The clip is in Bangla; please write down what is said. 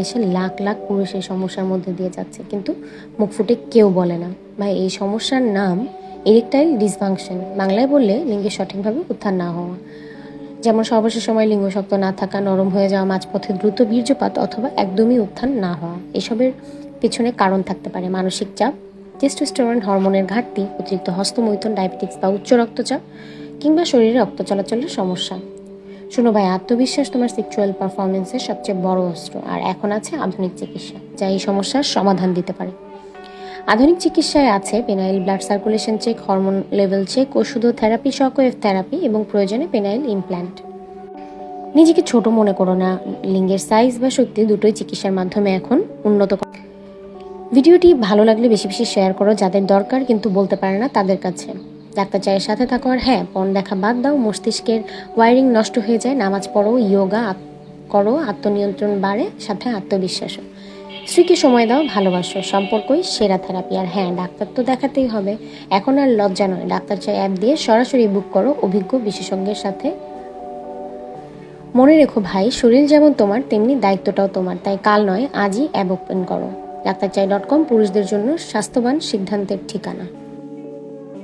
দেশে লাখ লাখ পুরুষ এই সমস্যার মধ্যে দিয়ে যাচ্ছে, কিন্তু মুখ ফুটে কেউ বলে না। ভাই, এই সমস্যার নাম এরিকটাইল ডিসফাংশন বাংলায় বললে লিঙ্গের সঠিকভাবে উত্থান না হওয়া। যেমন সর্বশেষ সময় লিঙ্গ শক্ত না থাকা, নরম হয়ে যাওয়া, মাঝপথে দ্রুত বীর্যপাত অথবা একদমই উত্থান না হওয়া, এসবের পেছনে কারণ থাকতে পারে মানসিক চাপ টেস্টোস্টেরন হরমোনের ঘাটতি, অতিরিক্ত হস্তমৈথন ডায়াবেটিক্স বা উচ্চ রক্তচাপ কিংবা শরীরে রক্ত চলাচলের সমস্যা। শোনো ভাই, আত্মবিশ্বাস তোমার সেক্সুয়াল পারফরমেন্সের সবচেয়ে বড় অস্ত্র। আর এখন আছে আধুনিক চিকিৎসা, যা এই সমস্যার সমাধান দিতে পারে। আধুনিক চিকিৎসায় আছে penile blood circulation check hormone level check ওষুধ থেরাপি শকওয়েভ থেরাপি এবং প্রয়োজনে পেনাইল ইমপ্ল্যান্ট নিজেকে ছোট মনে করো না, লিঙ্গের সাইজ বা শক্তি দুটোই চিকিৎসার মাধ্যমে এখন উন্নত ভিডিওটি ভালো লাগলে বেশি বেশি শেয়ার করো যাদের দরকার কিন্তু বলতে পারে না তাদের কাছে। ডাক্তার চায়ের সাথে থাকো আর হ্যাঁ পণ দেখা বাদ দাও, মস্তিষ্কের ওয়ারিং নষ্ট হয়ে যায়, নামাজ পড়ো ইয়োগা করো, আত্মনিয়ন্ত্রণ বাড়ে, সাথে আত্মবিশ্বাসও। স্ত্রীকে সময় দাও, ভালোবাসো, সম্পর্কই সেরা থেরাপি আর হ্যাঁ ডাক্তার তো দেখাতেই হবে। এখন আর লজ্জা নয় ডাক্তার চাই অ্যাপ দিয়ে সরাসরি বুক করো, অভিজ্ঞ বিশেষজ্ঞের সাথে। মনে রেখো ভাই, শরীর যেমন তোমার, তেমনি দায়িত্বটাও তোমার, তাই কাল নয়, আজই অ্যাপ ওপেন করো। ডাক্তার চাই ডট কম পুরুষদের জন্য স্বাস্থ্যবান সিদ্ধান্তের ঠিকানা।